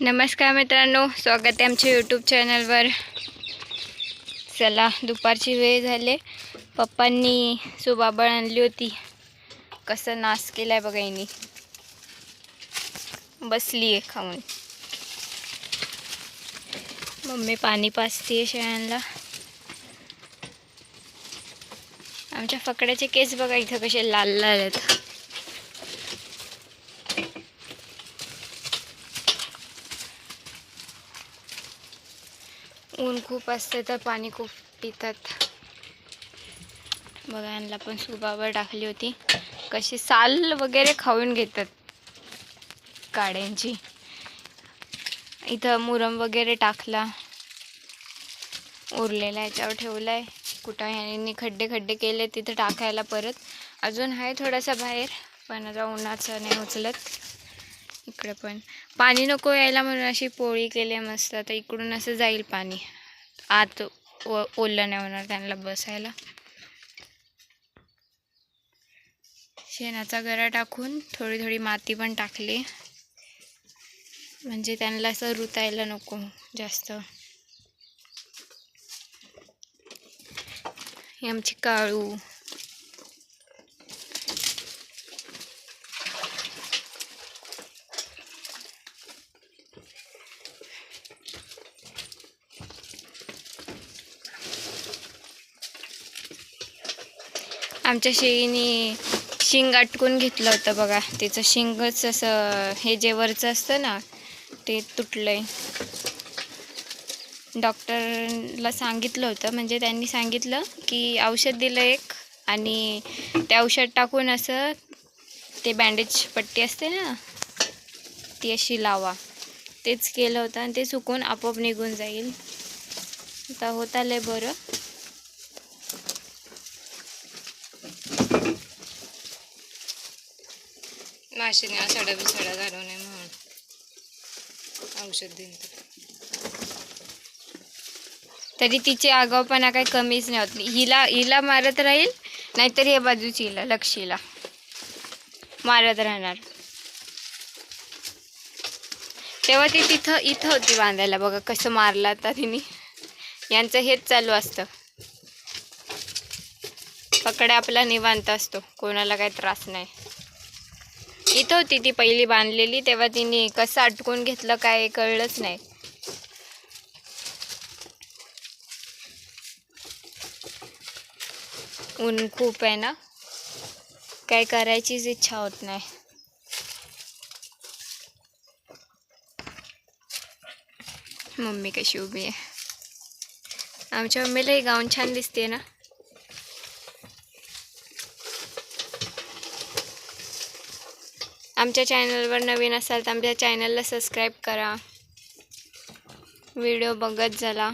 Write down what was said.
नमस्कार मित्रांनो स्वागत आहे आमच्या यूट्यूब चॅनलवर चला दुपारची वेळ झाले. पप्पांनी सुबाबळ आणली होती. कसं नाश केलाय बघा यांनी बसली आहे खाऊन. मम्मी पाणी पाजते शेळ्यांना आमच्या फकड्याचे केस बघा इथं कसे लाल लाल आहेत. ऊन खूप असते तर पाणी खूप पितात. बघा यांना पण सुपावर टाकली होती. कशी साल वगैरे खाऊन घेतात काड्यांची. इथं मुरम वगैरे टाकला. उरलेला याच्यावर ठेवला आहे. कुठं ह्यांनी खड्डे खड्डे केले तिथं टाकायला परत. अजून आहे थोडासा बाहेर पण आता उन्हाचं नाही उचलत. इकडे पण. पाणी नको यायला म्हणून अशी पोळी केली आहे मस्त. आता इकडून असं जाईल पाणी. आत ओ ओलं नाही होणार त्यांना बसायला. शेणाचा गरा टाकून थोडी थोडी माती पण टाकली. म्हणजे त्यांना असं रुतायला नको जास्त. ही आमची काळू. आमच्या शेळीने शिंग अटकून घेतलं होतं बघा. तिचं शिंगच असं हे जे वरचं असतं ना ते तुटलंय. डॉक्टरला सांगितलं होतं. म्हणजे त्यांनी सांगितलं की औषध दिलं एक आणि ते औषध टाकून असं ते बँडेज पट्टी असते ना ती अशी लावा. तेच केलं होतं आणि ते सुकून आपोआप निघून जाईल. आता होत आलंय बरं. माशीने सडा बिसडा घालू नये म्हणून. औषध देईन तरी तिचे आगाऊपणा काही कमीच नाही होत. हिला हिला मारत राहील नाहीतर या बाजूची हिला लक्षीला. मारत राहणार. तेव्हा ती तिथं इथं होती बांधायला. बघा कसं मारला आता तिने. यांचं हेच चालू असतं. पकडा आपला निवांत असतो. कोणाला काही त्रास नाही. इथं होती ती पहिली बांधलेली तेव्हा तिने कसं अटकून घेतलं काय कळलंच नाही. ऊन खूप आहे ना? काय करायचीच इच्छा होत नाही. मम्मी कशी उभी आहे? आमच्या मम्मीलाही गाऊन छान दिसते ना? आमच्या चॅनलवर नवीन असाल तर आमच्या चॅनलला सबस्क्राईब करा. व्हिडिओ बघत झाला